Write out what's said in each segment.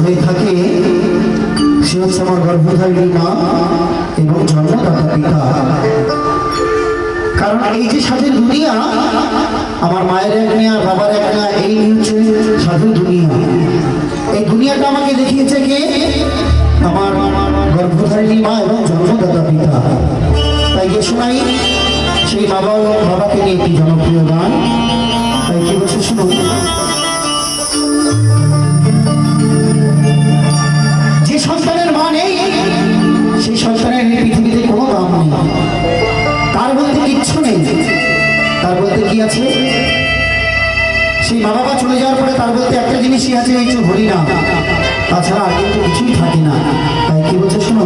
হয়ে থাকে, সে হচ্ছে আমার গর্ভধারিণী মা এবং জন্মদাতা পিতা। কারণ এই যে স্বাধীন দুনিয়া, আমার মায়ের এক নেয়া, বাবার এক নেয়া, এই হচ্ছে স্বাধীন দুনিয়া। এই দুনিয়াটা আমাকে দেখিয়েছে কে? আমার গর্ভধারিণী মা এবং জন্মদাতা পিতা। তাই যে শোনাই, সেই বাবা বাবাকে নিয়ে একটি জনপ্রিয় গান। তাই কি বসে শুনুন? তার বলতে কি আছে? সেই মা বাবা চলে যাওয়ার পরে তার বলতে একটা জিনিসই আছে, এই যে হরিনাম। তাছাড়া আর কিন্তু কিছুই থাকে না। তাই কি বলছে শোনো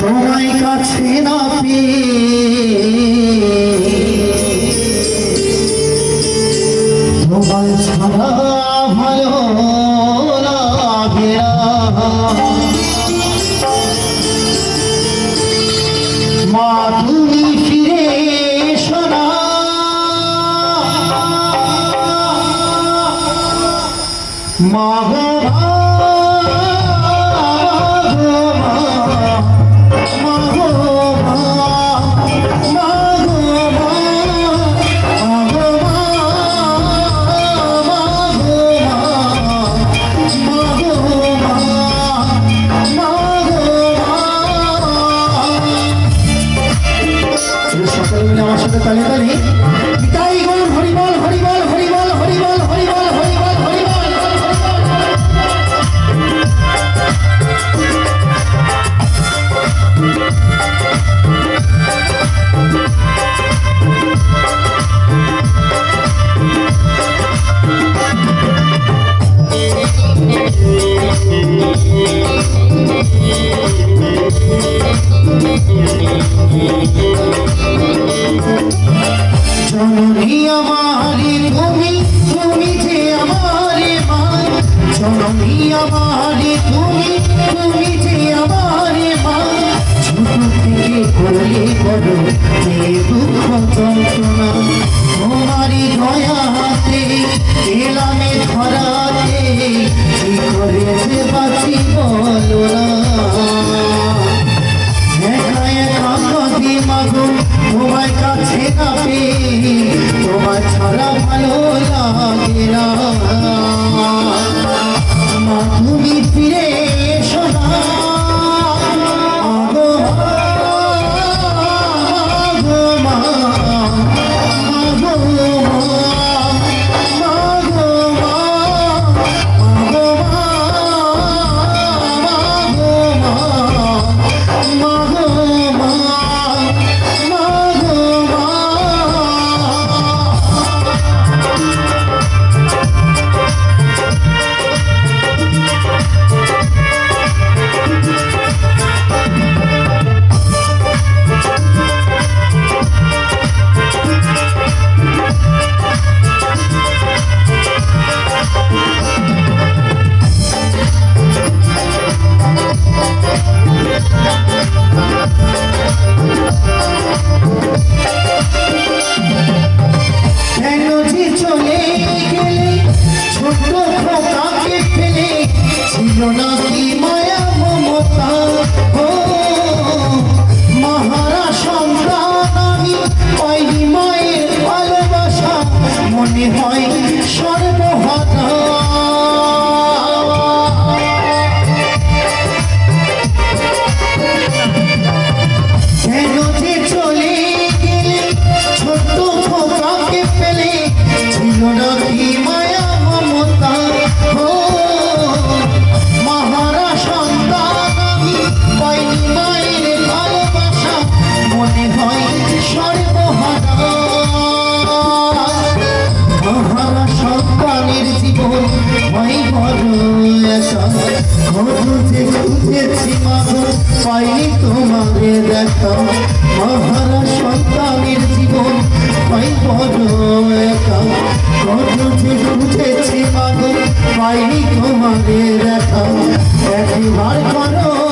তোমায় কাছে না তোমায় ছাড়া ভালো মা তুমি মা করলে বড় যে দুঃখ যন্ত্রণা তোমারই দয়াতে এলামে ধরাতে কি করে যে one of খুঁজে খুঁজেছি মাগো পাইনি তোমাকে দেখা। মহারা সন্তানের জীবন পাই বড় একা খুঁজে খুঁজেছি মাগো পাইনি তোমাকে দেখা। একবার করো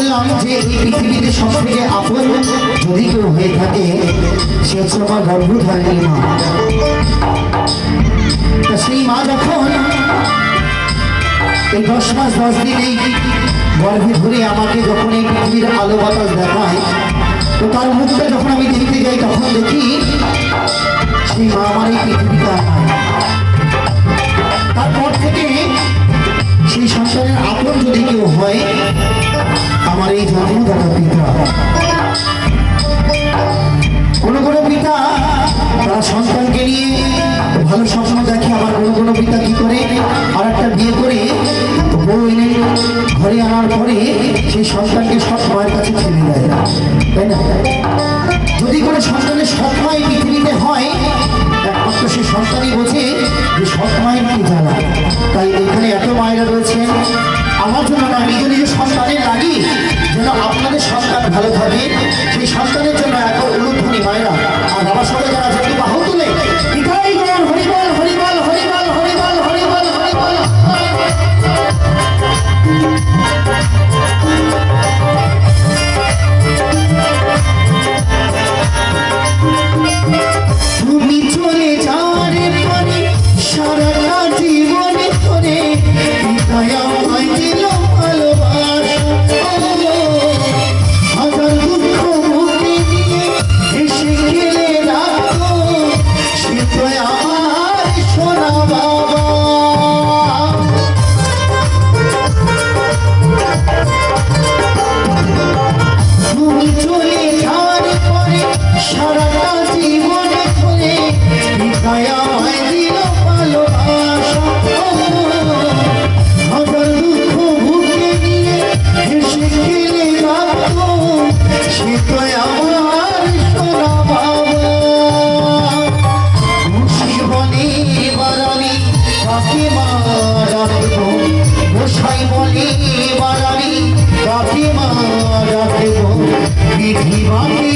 বললাম যে এই পৃথিবীতে সব থেকে আপন যদি কেউ হয়ে থাকে, সে হচ্ছে আমার গর্ভধারিণী মা সেই মা যখন এই দশ মাস, দশ দিন গর্ভে ধরে আমাকে যখন এই পৃথিবীর আলো বাতাস দেখায়, তো তার মুখটা যখন আমি দেখতে যাই, তখন দেখি সেই মা আমার এই নাই। তারপর থেকে সেই সন্তানের আপন যদি কেউ হয় কোন কোন পিতা তারা সন্তানকে নিয়ে তাই না? যদি কোনো সন্তানের সৎ মায়ের পৃথিবীতে হয়, একমাত্র সেই সন্তানই বোঝে যে সৎ মায়ের কি জ্বালা। তাই এখানে এত মায়েরা রয়েছেন। আমার জন্য না নিজ নিজ সন্তানের লাগি যেন আপনাদের সন্তান ভালো থাকে সেই সন্তানের জন্য এত উলুধ্বনি না। আর বাবা সঙ্গে যারা যদি বাহু তুলে দেখিবাকে